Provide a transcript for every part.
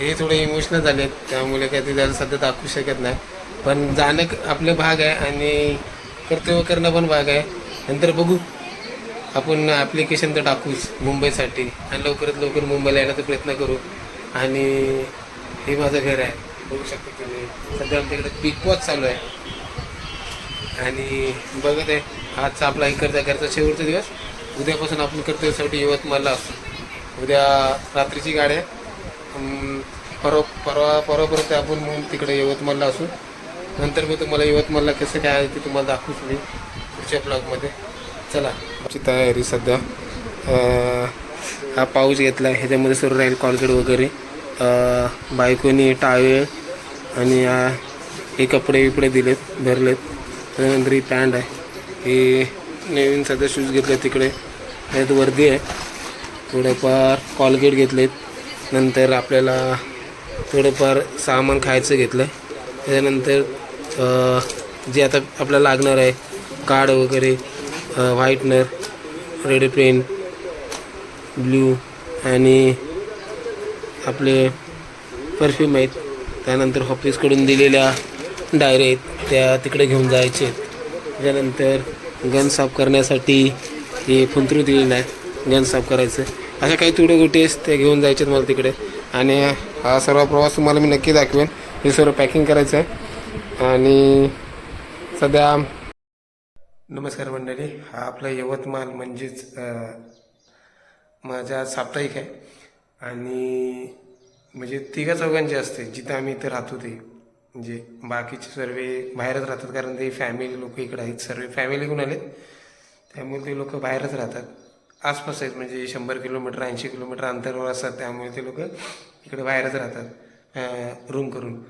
हे थोडे इमोशनल झाले आहेत त्यामुळे काय ते त्याला सध्या दाखवू शकत नाही. पण जाणं आपलं भाग आहे आणि कर्तव्य करणं पण भाग आहे. नंतर बघू. आपण ॲप्लिकेशन तर टाकूच मुंबईसाठी. आणि लवकरात लवकर मुंबईला येण्याचा प्रयत्न करू. आणि हे माझं घर आहे. बघू शकता तुम्ही. सध्या आमच्याकडे बिग बॉस चालू आहे. आणि बघत आहे. आजचा आपला इकडचा घरचा शेवटचा दिवस. उद्यापासून आपण कर्तव्यासाठी यवतमाळला असतो उद्या रात्रीची गाडी आहे. परवा परवा परवापर्यंत आपण म्हणून तिकडे यवतमाळला असू. नंतर मी तुम्हाला यवतमाळला कसं काय आहे ते तुम्हाला दाखवूच मी पुढच्या ब्लॉगमध्ये. चला. आमची तयारी सध्या हा पाऊस घेतला आहे ह्याच्यामध्ये सर्व राहील कॉलगेट वगैरे बायकोनी टावेळ आणि हे कपडे विपडे दिलेत भरलेत. त्यानंतर ही पॅन्ट आहे. हे नवीन सध्या शूज घेतले तिकडे. त्यात वर्दी आहे. थोडेफार कॉलगेट घेतलेत. नंतर आपल्याला थोडंफार सामान खायचं घेतलं. आहे त्याच्यानंतर जे आता आपल्याला लागणार आहे कार्ड वगैरे व्हाईटनर रेड पेन ब्ल्यू आणि आपले परफ्यूम आहेत. त्यानंतर ऑफिसकडून दिलेल्या डायरी आहेत त्या तिकडे घेऊन जायचे आहेत. त्याच्यानंतर गन साफ करण्यासाठी हे फुंतरू दिलेलं आहे गन साफ करायचं. अशा काही तुडे गोटी आहेत ते घेऊन जायचे मला तिकडे. आणि हा सर्व प्रवास तुम्हाला मी नक्की दाखवेन. हे सर्व पॅकिंग करायचं आहे. आणि सध्या नमस्कार मंडळी. हा आपला यवतमाळ म्हणजेच माझ्या माझा साप्ताहिक आहे. आणि म्हणजे तिघा चौघांचे असते जिथं आम्ही इथं राहतो ते. म्हणजे बाकीचे सर्व बाहेरच राहतात कारण ते फॅमिली लोक इकडे आहेत. सर्व फॅमिलीकडून आलेत. त्यामुळे ते लोक बाहेरच राहतात. आसपास आहेत म्हणजे शंभर किलोमीटर ऐंशी किलोमीटर अंतरावर असतात त्यामुळे ते लोक इकडे बाहेरच राहतात रूम करून.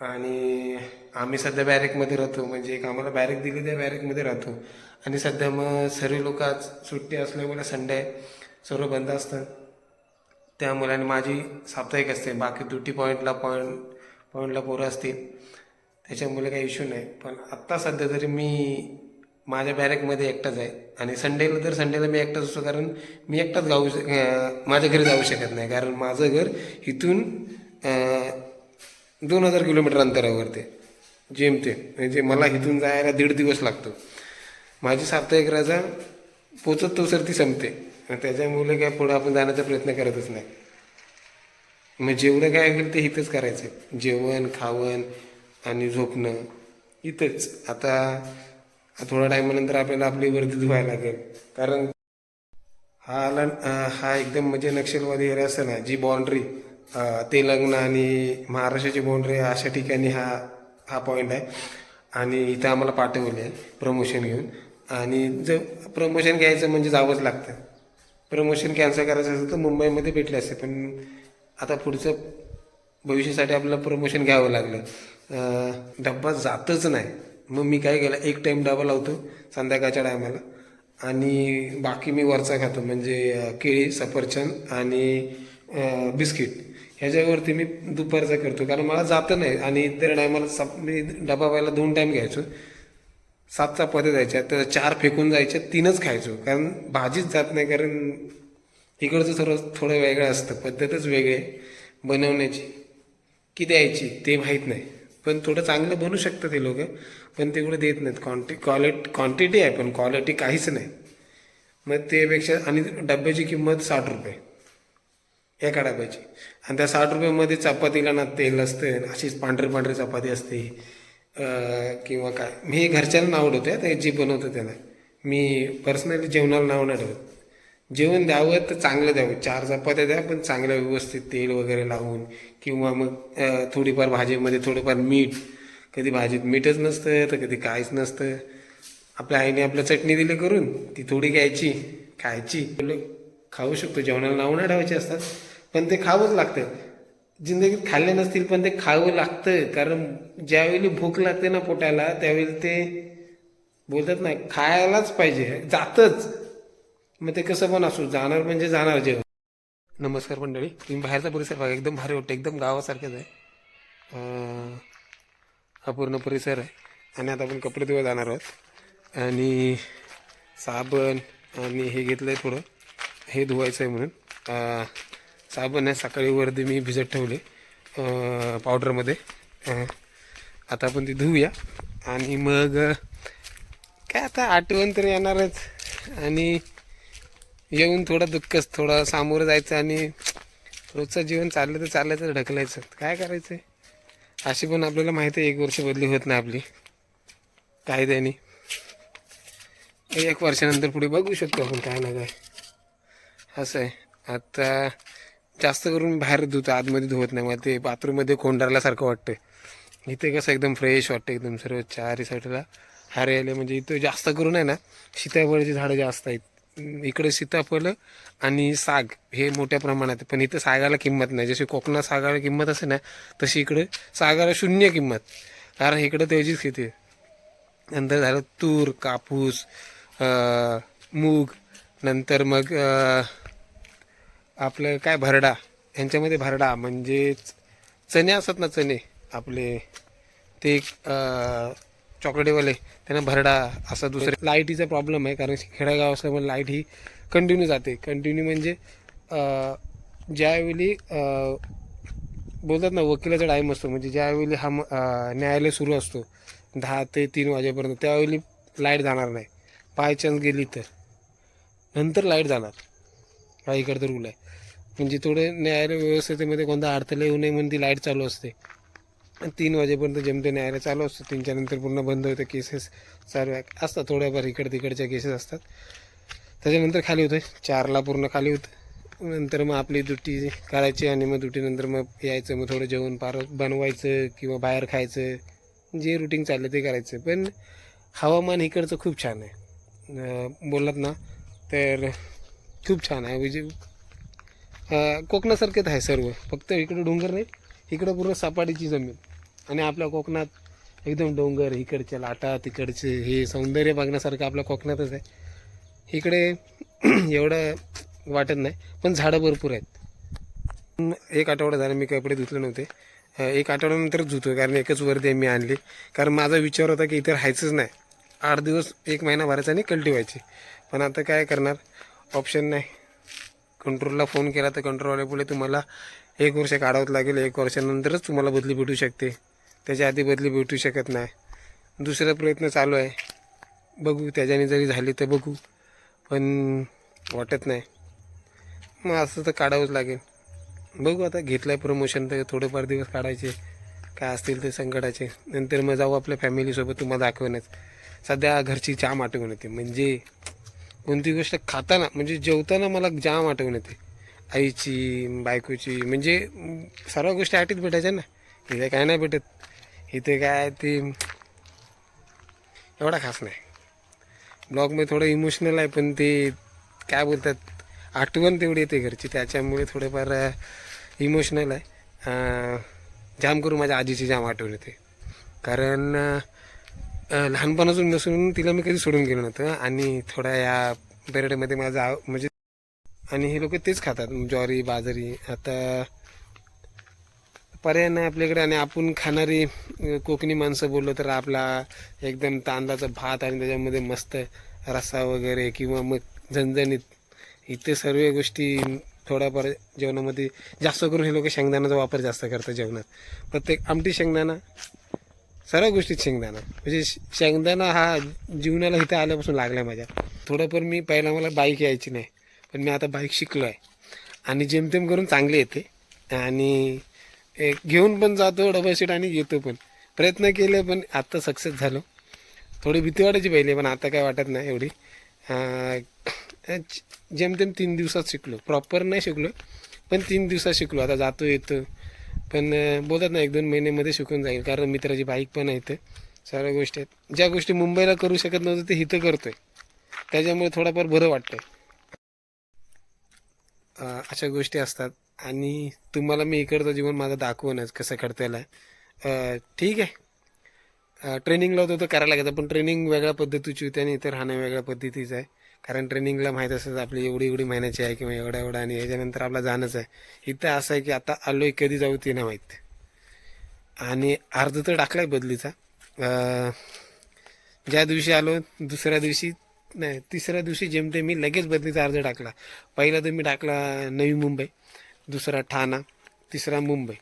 आणि आम्ही सध्या बॅरेकमध्ये राहतो म्हणजे एक आम्हाला बॅरेक दिली त्या बॅरेकमध्ये राहतो. आणि सध्या मग सर्व लोक आज सुट्टी असल्यामुळे संडे आहे सर्व बंद असतं त्यामुळे आणि माझी साप्ताहिक असते बाकी ड्युटी पॉईंटला पॉईंट पॉईंटला पोरं असतील. त्याच्यामुळे काही इश्यू नाही. पण आत्ता सध्या तरी मी माझ्या बॅरेकमध्ये एकटाच आहे. आणि संडेला तर संडेला मी एकटाच असतो कारण मी एकटाच गाऊ श- माझ्या घरी जाऊ शकत नाही. कारण माझं घर इथून दोन हजार किलोमीटर अंतरावरती जेम ते. म्हणजे मला इथून जायला दीड दिवस लागतो. माझी साप्ताहिक रजा पोचत तो सर ती संपते. आणि त्याच्यामुळे काय पुढं आपण जाण्याचा प्रयत्न करतच नाही. मग जेवढं काय होईल ते इथंच करायचं जेवण खावण आणि झोपणं इथंच. आता थोड्या टायमानंतर आपल्याला आपली वर्दी धुवायला लागेल. कारण हा आला हा एकदम म्हणजे नक्षलवादी एरिया असतं ना जी बाउंड्री तेलंगणा आणि महाराष्ट्राची बाउंड्री अशा ठिकाणी हा हा पॉईंट आहे. आणि इथं आम्हाला पाठवले आहे प्रमोशन घेऊन. आणि जर प्रमोशन घ्यायचं म्हणजे जावंच लागतं. प्रमोशन कॅन्सल करायचं असेल तर मुंबईमध्ये भेटले असते पण आता पुढचं भविष्यासाठी आपल्याला प्रमोशन घ्यावं लागलं. डब्बा जातच नाही. मग मी काय केलं एक टाईम डबा लावतो संध्याकाळच्या टायमाला आणि बाकी मी वरचा खातो म्हणजे केळी सफरचंद आणि बिस्किट. ह्याच्यावरती मी दुपारचा करतो कारण मला जातं नाही. आणि इतर टायमाला सप मी डबा व्हायला दोन टाईम घ्यायचो. सात चपात्या द्यायच्या तर चार फेकून जायच्या तीनच खायचो. कारण भाजीच जात नाही कारण इकडचं सर्व थोडं वेगळं असतं पद्धतच वेगळी आहे. बनवण्याची की द्यायची ते माहीत नाही. पण थोडं चांगलं बनू शकतं ते लोक. पण तेवढं देत नाहीत. क्वांटि क्वालिटी क्वांटिटी आहे पण क्वालिटी काहीच नाही. मग त्यापेक्षा आणि डब्याची किंमत साठ रुपये. एका डब्याची. आणि त्या साठ रुपयामध्ये चपातीला ना तेल असतं अशीच पांढरी पांढरी चपाती असते. किंवा काय. मी घरच्यांना नाव ठेवते ते जे बनवतो त्याला. मी पर्सनली जेवणाला नाव नाही ठेवत. जेवण द्यावं तर चांगलं द्यावं. चार चपात्या द्या पण चांगल्या व्यवस्थित तेल वगैरे लावून किंवा मग थोडीफार भाजीमध्ये थोडंफार मीठ कधी भाजीत मीठच नसतं तर कधी काहीच नसतं आपल्या आईने आपल्या चटणी दिली करून ती थोडी घ्यायची खायची. खाऊ शकतो जेवणाला नाव ठेवायचे असतात पण ते खावंच लागतं जिंदगीत खाल्ले नसतील पण ते खावं लागतं कारण ज्यावेळी भूक लागते ना पोटाला त्यावेळी ते बोलतात ना खायलाच पाहिजे जातच. मग ते कसं पण असू जाणार म्हणजे जाणार जेवण. नमस्कार मंडळी तुम्ही बाहेरचा परिसर बघा एकदम भारी वाटतं एकदम गावासारखंच आहे. हा पूर्ण परिसर आहे. आणि आता आपण कपडे धुवा जाणार आहोत. आणि साबण आणि हे घेतलं आहे थोडं. हे धुवायचं आहे म्हणून साबण आहे. सकाळी वर्धी मी भिजत ठेवले पावडरमध्ये. आता आपण ते धुवूया. आणि मग काय आता आठवण तर येणारच. आणि येऊन थोडं दुःखच थोडं सामोरं जायचं आणि रोजचं जीवन चाललं तर चालायचं ढकलायचं. काय करायचं आहे अशी पण आपल्याला माहिती आहे एक वर्ष बदली होत नाही आपली. कायद्याने एक वर्षानंतर पुढे बघू शकतो आपण काय ना काय. असं आहे. आता जास्त करून बाहेर धुतो आतमध्ये धुवत नाही. मला ते बाथरूममध्ये कोंडारल्यासारखं वाटतं इथे कसं एकदम फ्रेश वाटतं एकदम सर्व चारी साईडला आले म्हणजे इथं जास्त करून आहे ना सीताफळाची झाडं जास्त आहेत. इकडे सीताफळ आणि साग हे मोठ्या प्रमाणात पण इथं सागाला किंमत नाही. जशी कोकणात सागाला किंमत असे ना तशी इकडे सागाला शून्य किंमत. कारण इकडं त्याचीच खेती नंतर झालं तूर कापूस मूग नंतर मग आपलं काय भरडा. ह्यांच्यामध्ये भरडा म्हणजेच चणे असतात ना चणे. आपले ते चॉकलेटीवाले त्यांना भरडा असा दुसरा. लाईटीचा प्रॉब्लेम आहे कारण खेडेगाव असल्यामुळे लाइट ही कंटिन्यू जाते. कंटिन्यू म्हणजे ज्यावेळी बोलतात ना वकिलाचा टाईम असतो. म्हणजे ज्यावेळी हा म- न्यायालय सुरू असतो दहा ते तीन वाजेपर्यंत त्यावेळी लाइट जाणार नाही. बाय चान्स गेली तर. नंतर लाइट जाणार. हा इकडं रूल आहे. म्हणजे थोडं न्यायालय व्यवस्थेमध्ये कोणता अडथळा येऊ नये म्हणून ती लाइट चालू असते. तीन वाजेपर्यंत जमते न्यायालय चालू असतं. तीनच्या नंतर पूर्ण बंद होतं. केसेस सर्व असतात थोड्याफार इकडे तिकडच्या केसेस असतात. त्याच्यानंतर खाली होतं चारला पूर्ण खाली होतं. नंतर मग आपली दुटी करायची आणि मग दुटीनंतर मग यायचं. मग थोडं जेवण पार बनवायचं किंवा बाहेर खायचं. जे रुटीन चाललं ते करायचं. पण हवामान इकडचं खूप छान आहे. बोललात ना तर खूप छान आहे. म्हणजे अं, कोकणासारखेच आहे सर्व. फक्त इकडं डोंगर नाही इकडं पूर्ण सपाटीची जमीन. आणि आपल्या कोकणात एकदम डोंगर इकडच्या लाटा तिकडचे हे सौंदर्य बघण्यासारखं आपल्या कोकणातच आहे. इकडे एवढं वाटत नाही पण झाडं भरपूर आहेत. एक आठवडा झाला मी कपडे धुतले नव्हते. एक आठवड्यानंतर धुतो कारण एकच वर्दी मी आणली. कारण माझा विचार होता की इतर राहायचंच नाही. आठ दिवस एक महिना भरायचा आणि कल्टी व्हायची. पण आता काय करणार? ऑप्शन नाही. कंट्रोलला फोन केला तर कंट्रोलवाले बोले तुम्हाला एक वर्ष काढावं लागेल एक वर्षानंतरच तुम्हाला बदली भेटू शकते. त्याच्या आधी बदली भेटू शकत नाही. दुसरा प्रयत्न चालू आहे. बघू त्याच्याने जरी झाली तर बघू. पण वाटत नाही. मग असं तर काढावंच लागेल. बघू आता घेतलं आहे प्रमोशन तर थोडेफार दिवस काढायचे. काय असतील ते संकटाचे. नंतर मग जाऊ आपल्या फॅमिलीसोबत तुम्हाला दाखवण्यास सध्या घरची जाम आठवण येते. म्हणजे कोणती गोष्ट खाताना म्हणजे जेवताना मला जाम आठवण येते. आईची बायकोची म्हणजे सर्व गोष्टी आठीत भेटायच्या ना. इथे काय नाही भेटत. इथे काय ते एवढा खास नाही. ब्लॉगमध्ये थोडं इमोशनल आहे पण ते काय बोलतात आठवण तेवढी येते घरची. त्याच्यामुळे थोडेफार इमोशनल आहे. जाम करून माझ्या आजीची जाम आठवण येते. कारण लहानपणापासून नसून तिला मी कधी सोडून गेलो नव्हतं. आणि थोड्या या पिरियडमध्ये माझा म्हणजे आणि हे लोक तेच खातात ज्वारी बाजरी. आता पर्याय नाही आपल्याकडे आणि आपण खाणारी कोकणी माणसं बोललो तर आपला एकदम तांदळाचा भात आणि त्याच्यामध्ये मस्त रस्सा वगैरे किंवा मग झणझणीत. इथे सर्व गोष्टी थोड्याफार जेवणामध्ये जास्त करून हे लोक शेंगदाण्याचा वापर जास्त करतात जेवणात. प्रत्येक आमटी शेंगदाणा सर्व गोष्टीत शेंगदाणा. म्हणजे श- शेंगदाणा हा जीवनाला इथे आल्यापासून लागला माझ्या. थोडंफार मी पहिला मला बाईक यायची नाही. पण मी आता बाईक शिकलो आहे आणि जेमतेम करून चांगली येते. आणि एक घेऊन पण जातो डबल सीट आणि येतो पण. प्रयत्न केले पण आत्ता सक्सेस झालो. थोडी भीती वाटायची पहिले पण आता काय वाटत नाही एवढी. जेमतेम तीन दिवसात शिकलो. प्रॉपर नाही शिकलो पण तीन दिवसात शिकलो. आता जातो येतो. पण बोलत बोलतात ना एक दोन महिन्यामध्ये शिकून जाईल. कारण मित्राची बाईक पण आहे तर सर्व गोष्टी आहेत. ज्या गोष्टी मुंबईला करू शकत नव्हतं ते इथं करतोय. त्याच्यामुळे थोडाफार बरं वाटतंय. अशा गोष्टी असतात. आणि तुम्हाला मी इकडचं जीवन माझं दाखवूनच कसं करता आहे ठीक आहे. ट्रेनिंगला होतं तर करायला लागतं पण ट्रेनिंग वेगळ्या पद्धतीची होती आणि इथं राहणं वेगळ्या पद्धतीचं आहे. कारण ट्रेनिंगला माहीत असतं आपली एवढी एवढी महिन्याची आहे किंवा एवढा एवढा आणि याच्यानंतर आपला जाणंच आहे. इथं असं आहे की आता आलोय कधी जाऊ ते नाही माहीत. आणि अर्ध तर टाकला आहे बदलीचा ज्या दिवशी आलो दुसऱ्या दिवशी नाही तिसऱ्या दिवशी जेमते मी लगेच बदलीचा अर्ज टाकला. पहिला तर मी टाकला नवी मुंबई दुसरा ठाणा तिसरा मुंबई.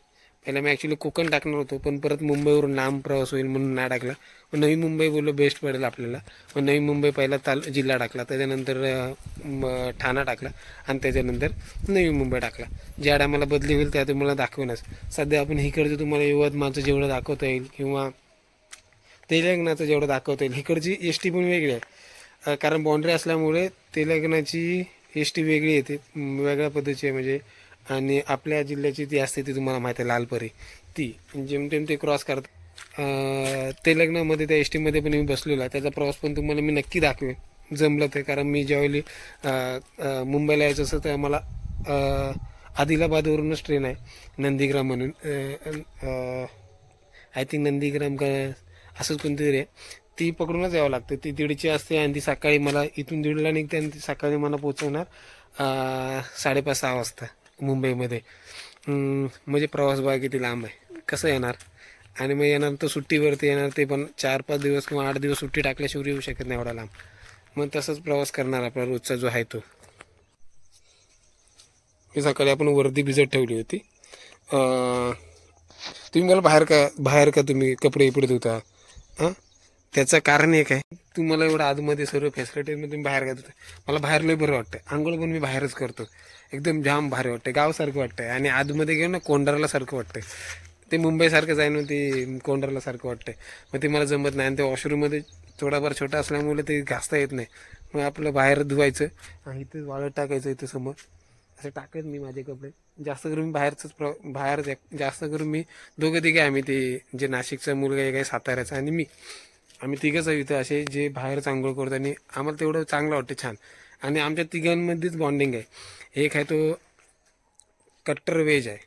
पहिला मी ॲक्च्युली कोकण टाकणार होतो पण परत मुंबईवरून लांब प्रवास होईल म्हणून नाही टाकला. मग नवी मुंबई बोललो बेस्ट पडेल आपल्याला. मग नवी मुंबई पहिला ताल जिल्हा टाकला त्याच्यानंतर ठाणा टाकला आणि त्याच्यानंतर नवी मुंबई टाकला. ज्या टायमाला बदली होईल त्या तुम्हाला दाखवेनच सध्या आपण इकडचं तुम्हाला यवतमाळचं जेवढं दाखवता येईल किंवा तेलंगणाचं जेवढं दाखवता येईल इकडची एस टी पण वेगळी आहे. कारण बाउंड्री असल्यामुळे तेलंगणाची एस टी वेगळी येते. वेगळ्या पद्धतीची आहे म्हणजे. आणि आपल्या जिल्ह्याची ती असते ती तुम्हाला माहिती आहे लालपरी. ती. जेमतेम ते क्रॉस करतात. ते तेलंगणामध्ये त्या एस टीमध्ये पण मी बसलेलो आहे. त्याचा प्रवास पण तुम्हाला मी नक्की दाखवेन. जमलं ते कारण मी ज्यावेळी मुंबईला यायचं असं तर मला आदिलाबादवरूनच ट्रेन आहे. नंदीग्राम म्हणून. आय थिंक नंदीग्राम का असंच कोणतरी आहे. ती पकडूनच यावं लागतं. ती दीडची असते आणि ती सकाळी मला इथून दीडला निघते आणि ती सकाळी मला पोचवणार साडेपाच सहा वाजता मुंबईमध्ये. म्हणजे प्रवास बघा किती लांब आहे. कसं येणार? आणि मग येणार तर सुट्टीवरती येणार ते पण चार पाच दिवस किंवा आठ दिवस सुट्टी टाकल्याशिवाय येऊ शकत नाही एवढा लांब. मग तसंच प्रवास करणार आपला रोजचा जो आहे तो. मी सकाळी आपण वर्दी भिजत ठेवली होती. तुम्ही मला बाहेर का बाहेर का तुम्ही कपडे इपडे धुता? हां? त्याचं कारण एक आहे. तुम्हाला एवढं आतमध्ये सर्व फॅसिलिटीजमध्ये तुम्ही बाहेर का मला बाहेर लय बरं वाटतं आंघोळ पण मी बाहेरच करतो. एकदम जाम भारी वाटतं गावसारखं वाटतं आणि आतमध्ये घेऊन ना कोंडारला सारखं वाटतं ते मुंबईसारखंच आहे ना ते कोंडारला सारखं वाटतं मग ते मला जमत नाही. आणि ते वॉशरूममध्ये थोडाफार छोटा असल्यामुळे ते घासता येत नाही. मग आपलं बाहेर धुवायचं आणि इथं वाळत टाकायचं इथं समोर. असं टाकत मी माझे कपडे. जास्त करून मी बाहेरचंच प्र बाहेर जास्त करून मी दोघं तिघे आम्ही ते जे नाशिकचा मुलगा एक आहे साताऱ्याचा आणि मी. आम्ही तिघंच आहे असे जे बाहेर आंघोळ करतो आणि आम्हाला तेवढं चांगलं वाटतं छान. आणि आमच्या तिघांमध्येच बॉन्डिंग आहे. एक आहे तो कट्टर वेज आहे.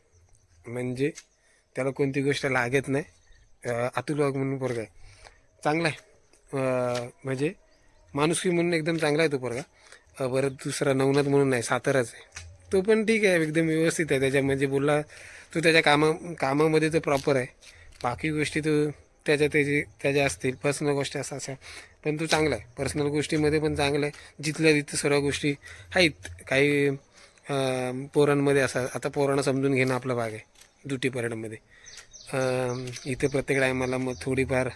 म्हणजे त्याला कोणती गोष्ट लागत नाही. अतुल वाघ म्हणून पोरगा आहे. चांगला आहे. म्हणजे माणुसकी म्हणून एकदम चांगला आहे तो पोरगा. बरं दुसरा नवनाथ म्हणून नाही साताराच आहे. तो पण ठीक आहे एकदम व्यवस्थित आहे. त्याच्या म्हणजे बोलला तो त्याच्या कामा कामामध्ये तर प्रॉपर आहे. बाकी गोष्टी तो त्याच्या त्याची त्याच्या असतील पर्सनल गोष्टी असं असं पण तो चांगला आहे. पर्सनल गोष्टीमध्ये पण चांगलं आहे. जिथल्या तिथं सर्व गोष्टी आहेत. काही पोरांमध्ये असं आता पोरांना समजून घेणं आपला भाग आहे. दुटी परेडमध्ये इथे प्रत्येक टायमाला मग थोडीफार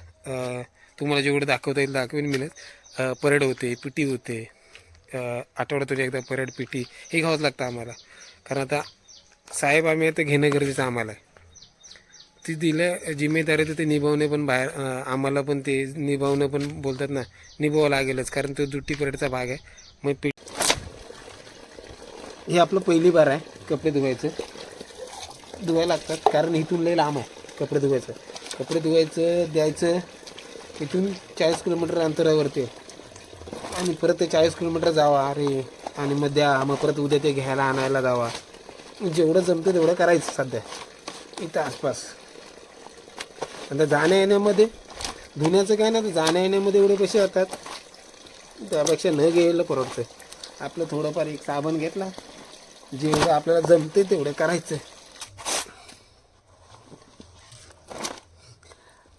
तुम्हाला जेवढं दाखवता येईल दाखवेन मिळत परेड होते पी टी होते. आठवड्यातून एकदा परेड पी टी हे घ्यावंच लागतं आम्हाला. कारण आता साहेब आम्ही आता घेणं गरजेचं आम्हाला आहे. ती दिलं जिम्मेदारी तर ते निभावणे पण बाहेर आम्हाला पण ते निभावणं पण बोलतात ना निभावं लागेलच कारण तो दुट्टी परेडचा भाग आहे. मग पी हे आपलं पहिली बार आहे कपडे धुवायचं. धुवायला लागतात कारण इथून लई लांब आहे कपडे धुवायचं. कपडे धुवायचं द्यायचं इथून चाळीस किलोमीटर अंतरावरती आहे. आणि परत ते चाळीस किलोमीटर जावा अरे आणि मग द्या मग परत उद्या ते घ्यायला आणायला जावा. जेवढं जमतं तेवढं करायचं सध्या इथं आसपास. आता जाण्या येण्यामध्ये धुण्याचं काय ना तर जाण्या येण्यामध्ये एवढे पैसे होतात त्यापेक्षा न घ्यायला परवडतं आपलं थोडंफार एक साबण घेतला. जेवढं आपल्याला जमते तेवढं करायचं.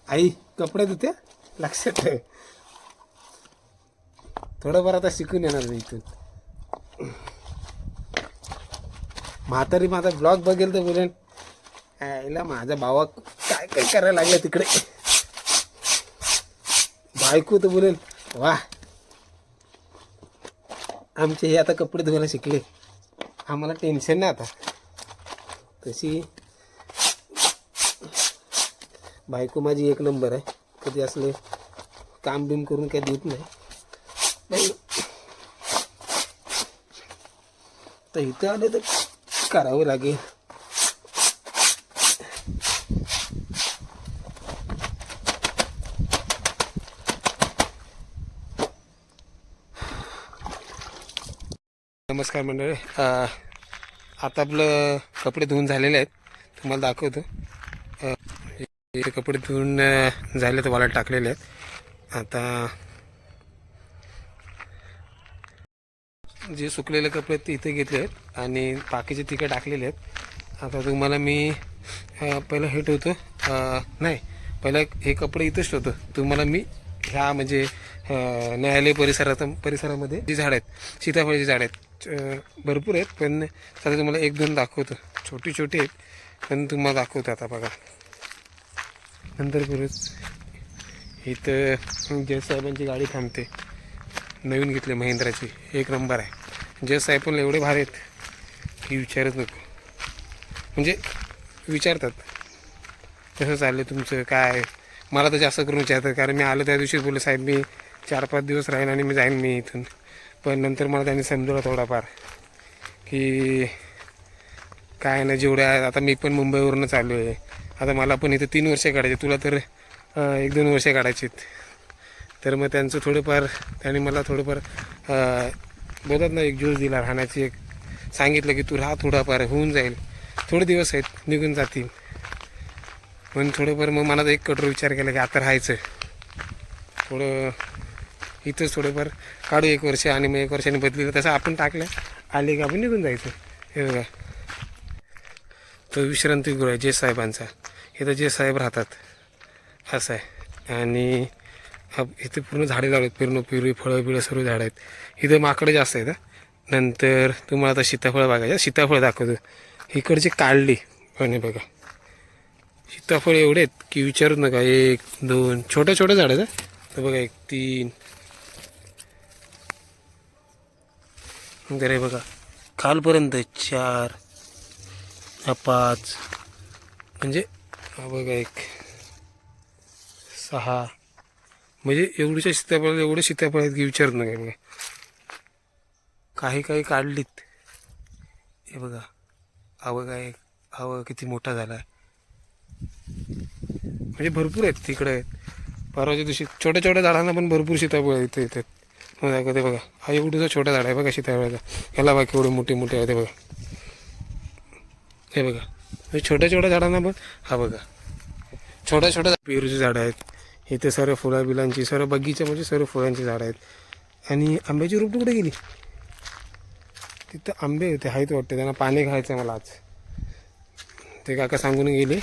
आई कपडे धुत्या लक्षात ठेव. थोडंफार आता शिकून येणार नाही इथून. म्हातारी माझा ब्लॉग बघेल तर बोलेन. यायला माझा भावा काय काय करायला लागला तिकडे? बायको तर बोलेल वा आमचे हे आता कपडे धुवायला शिकले. आम्हाला टेन्शन नाही आता. तशी बायको माझी एक नंबर आहे. कधी असले काम बिम करून काही देत नाही. तर इथं आले तर करावं लागेल. नमस्कार मंडळी. आता आपलं कपडे धुवून झालेले आहेत. तुम्हाला दाखवतो. हे कपडे धुवून झाले तर वाला टाकलेले आहेत. आता जे सुकलेले कपडे ते इथे घेतले आहेत आणि बाकीचे तिकडे टाकलेले आहेत. आता तुम्हाला मी पहिलं हे ठेवतो. नाही पहिलं हे कपडे इथेच ठेवतो. तुम्हाला मी ह्या म्हणजे न्यायालय परिसरात परिसरामध्ये जी झाडं आहेत सीताफळाची झाडं आहेत भरपूर आहेत पण सध्या तुम्हाला एक दोन दाखवतो. छोटी छोटी आहेत पण तुम्हाला दाखवतो आता बघा. नंतर परत इथं जय साहेबांची गाडी थांबते. नवीन घेतली महिंद्राची. एक नंबर आहे. जय साहेबांना पण एवढे भारी आहेत की विचारच नको. म्हणजे विचारतात. कसं चाललं तुमचं? काय? मला तर जास्त करून विचारतात. कारण मी आलो त्या दिवशी बोलले साहेब मी चार पाच दिवस राहीन आणि मी जाईन मी इथून. पण नंतर मला त्यांनी समजवलं थोडाफार की काय ना जेवढ्या आता मी पण मुंबईवरूनच आलो आहे आता मला पण इथं तीन वर्ष काढायचे तुला तर एक दोन वर्ष काढायचीत. तर मग त्यांचं थोडंफार त्यांनी मला थोडंफार अं, बोलतात ना एक जोश दिला राहण्याची एक सांगितलं की तू राहा थोडाफार होऊन जाईल. थोडे दिवस आहेत निघून जातील. पण थोडंफार मग मनात एक कठोर विचार केला की आता राहायचं. थोडं इथंच थोडंफार काढू एक वर्ष आणि मग एक वर्षाने बदली तसं आपण टाकलं आले की आपण निघून जायचं. हे बघा. तो विश्रांतीगृह आहे जे साहेबांचा इथं जे साहेब राहतात. असं आहे. आणि इथे पूर्ण झाडे लावलेत पूर्ण पिवळी फळं बिळं सर्व झाडं आहेत. इथं माकडं जास्त आहेत नंतर तुम्हाला आता सीताफळं बघायचं. सीताफळ दाखवतो. इकडची काढली पण बघा. सीताफळ एवढे आहेत की विचारूच नका. एक दोन छोट्या छोट्या झाड आहेत तर बघा एक तीन नंतर हे बघा. खालपर्यंत चार हा पाच म्हणजे हा बघा एक सहा म्हणजे एवढीच्या सीताफळ एवढे सीताफळ आहेत की विचारत नाही बघा. काही काही काढलीत. हे बघा. हा बघा एक हा बघा किती मोठा झाला आहे म्हणजे भरपूर आहेत तिकडे. आहेत परवाच्या दिवशी छोट्या छोट्या झाडांना पण भरपूर सीताफळ इथे येतात. मग दाखवते बघा. हा एवढंचा छोटा झाड आहे बघा सीताफळाचा ह्याला बाकी केवढे मोठे मोठे आहे ते बघा. हे बघा. हे छोट्या छोट्या झाडांना पण हा बघा. छोट्या छोट्या पेरूची झाडं आहेत. इथे सर्व फुलं बिलांची सर्व बगीचा म्हणजे सर्व फुलांची झाडं आहेत. आणि आंब्याची रोप कुठे गेली? तिथं आंबे होते आहेत वाटते. त्यांना पाणी घालायचं मला आज. ते काका सांगून गेले.